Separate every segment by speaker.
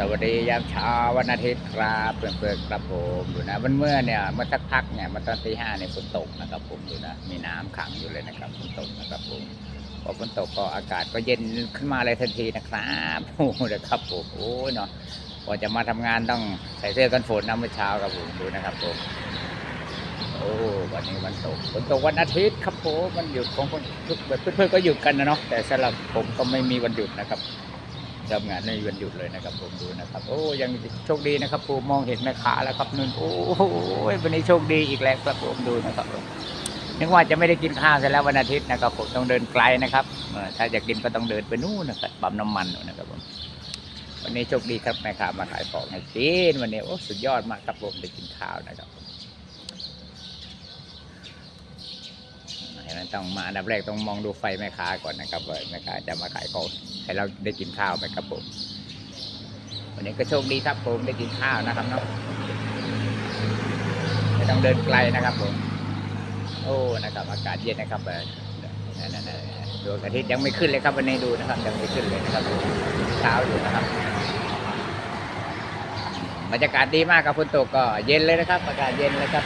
Speaker 1: สวัสดียามเช้าวันอาทิตย์ครับเพื่อนๆครับผมดูนะวันเมื่อเนี่ยเมื่อสักพักเนี่ยเมื่อตอนตีห้าเนี่ยฝนตกนะครับผมดูนะมีน้ำขังอยู่เลยนะครับฝนตกนะครับผมพอฝนตกก็อากาศก็เย็นขึ้นมาเลยทันทีนะครับโอ้นะครับผมโอ้เนาะพอจะมาทำงานต้องใส่เสื้อกันฝนนะเมื่อเช้าครับผมดูนะครับผมโอ้วันนี้วันตกฝนตกวันอาทิตย์ครับผมมันหยุดของคนทุกเพื่อนๆก็หยุดกันนะเนาะแต่สำหรับผมก็ไม่มีวันหยุดนะครับ ทำงานในวันหยุดเลยนะครับผมดูนะครับ โอ้ยังโชคดีนะครับผมมองเห็นแม่ค้าแล้วครับนุ่นโอ้โหวันนี้โชคดีอีกแล้วครับผมดูนะครับผมนึกว่าจะไม่ได้กินข้าวเสร็จแล้ววันอาทิตย์นะครับผมต้องเดินไกลนะครับถ้าจะกินก็ต้องเดินไปนู่นนะครับปั๊มน้ำมันนะครับผมวันนี้โชคดีครับแม่ค้ามาขายของให้กินวันนี้โอ้สุดยอดมากครับผมได้กินข้าวนะครับผมเห็นไหมต้องมาอันดับแรกต้องมองดูไฟแม่ค้าก่อนนะครับว่าแม่ค้าจะมาขายของ ให้เราได้กินข้าวไหมครับผมวันนี้ก็โชคดีครับผมได้กินข้าวนะครับเนาะไม่ต้องเดินไกลนะครับผม โอ้นะครับ อากาศเย็นนะครับเออนั่นดวงอาทิตย์ยังไม่ขึ้นเลยครับวันนี้ดูนะครับ ยังไม่ขึ้นเลยนะครับเช้าอยู่นะครับบรรยากาศดีมากครับฝนตกก็เย็นเลยนะครับ อากาศเย็นเลยครับ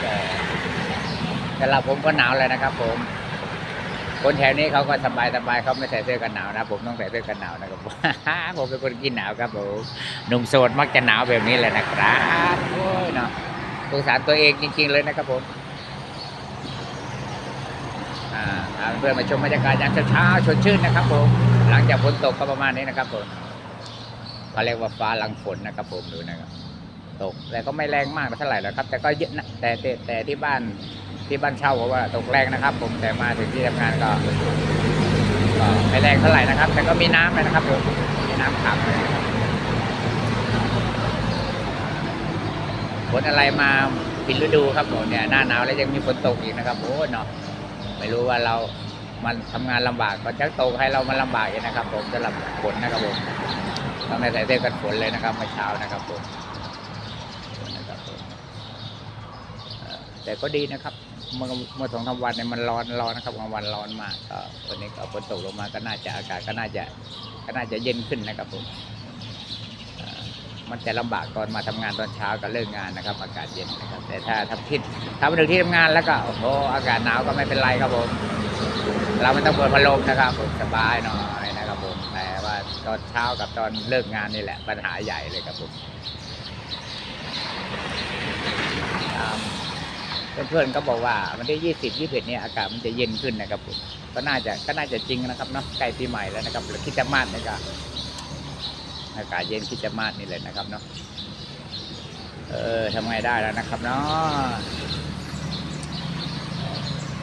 Speaker 1: แต่เราผมก็หนาวเลยนะครับผม คนแถวนี้เขาก็สบายสบายเขาไม่ใส่เสื้อกันหนาวนะ ผมต้องใส่เสื้อกันหนาวนะครับผมเป็นคนกินหนาวครับผมหนุ่มโสดมักจะหนาวแบบนี้เลยนะครับโอ้ยเนาะสงสารตัวเองจริง ๆ เลยนะครับผมอ่าเพื่อนมาชมบรรยากาศยามเช้าๆสดชื่นนะครับผม หลังจากฝนตกก็ประมาณนี้นะครับผมเขาเรียกว่าฟ้าหลังฝนนะครับผมดูนะครับ ตก แต่ก็ไม่แรงมากเท่าไหร่หรอกครับ แต่ก็เยอะนะแต่แต่แต่ที่บ้านที่บ้านเช่าเพราะว่าตกแรงนะครับ ผมแต่มาถึงที่ทำงานก็ก็ไม่แรงเท่าไหร่นะครับ แต่ก็มีน้ำเลยนะครับผมมีน้ำขังเลยครับฝนอะไรมาผิดฤดูครับผมเนี่ยหน้าหนาวแล้วยังมีฝนตกอีกนะครับโอ้เนาะไม่รู้ว่าเรามันทำงานลำบากก็จะตกให้เรามันลำบากอีกนะครับ ผมสำหรับฝนนะครับผมต้องได้ใส่เสื้อกันฝนเลยนะครับเมื่อเช้านะครับผมนะครับผมเอ่อ แต่ก็ดีนะครับ เมื่อเมื่อสองสาวันเนี่ยมันร้อนร้อนนะครับกลางวันร้อนมากก็วันนี้ก็ฝนตกลงมาก็น่าจะอากาศก็น่าจะก็น่าจะเย็นขึ้นนะครับผมมันจะลำบากตอนมาทำงานตอนเช้ากับเลิกงานนะครับ อากาศเย็นนะครับ แต่ถ้าทำทิศถ้ามาถึงที่ทำงานแล้วก็โอ้โหอากาศหนาวก็ไม่เป็นไรครับผมเราไม่ต้องเปิดพัดลมนะครับผมสบายหน่อยนะครับผมแต่ว่าตอนเช้ากับตอนเลิกงานนี่แหละปัญหาใหญ่เลยครับผมครับ เพื่อนๆก็บอกว่าวันที่ยี่สิบยี่สิบเนี่ยอากาศมันจะเย็นขึ้นนะครับผมก็น่าจะก็น่าจะจริงนะครับเนาะใกล้ปีใหม่แล้วนะครับคิดจะมาดนี่ก็อากาศเย็นคิดจะมาดนี่เลยนะครับเนาะเออทำไงได้แล้วนะครับเนาะ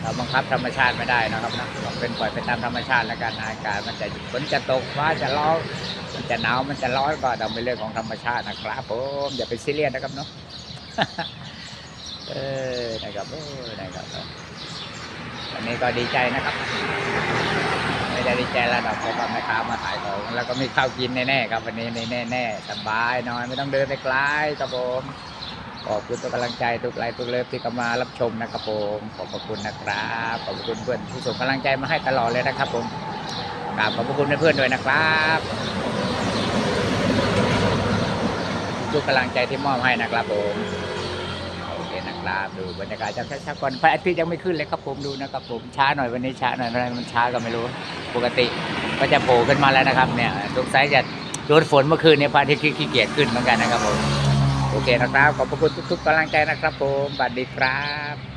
Speaker 1: เราบังคับธรรมชาติไม่ได้นะครับนะเราเป็นปล่อยไปตามธรรมชาติแล้วกันอากาศมันจะฝนจะตกฟ้าจะร้อนมันจะหนาวมันจะร้อนก็ต้องเป็นเรื่องของธรรมชาตินะครับผมอย่าไปซีเรียสนะครับเนาะ เออนะครับเออนะครับวันนี้ก็ดีใจนะครับ ไม่ได้ดีใจระดับเพราะว่าแม่ค้ามาขายของแล้วก็มีข้าวกินแน่ๆครับวันนี้แน่แน่ๆสบายนอนไม่ต้องเดินไปไกลครับผมขอบคุณทุกกำลังใจทุกไลค์ทุกเลิฟที่เข้ามารับชมนะครับผมขอบคุณนะครับขอบคุณเพื่อนที่ส่งกำลังใจมาให้ตลอดเลยนะครับผมกราบขอบคุณเพื่อนๆด้วยนะครับ ทุกกำลังใจที่มอบให้นะครับผม ครับดูบรรยากาศช้าๆก่อนพระอาทิตย์ยังไม่ขึ้นเลยครับผมดูนะครับผมช้าหน่อยวันนี้ช้าหน่อยอะไรมันช้าก็ไม่รู้ ปกติก็จะโผล่ขึ้นมาแล้วนะครับเนี่ยสงสัยจะโดนฝนเมื่อคืนเนี่ยพระอาทิตย์ขี้เกียจขึ้นเหมือนกันนะครับผมโอเคนะครับขอบพระคุณทุกๆกำลังใจนะครับผมบัดดีครับ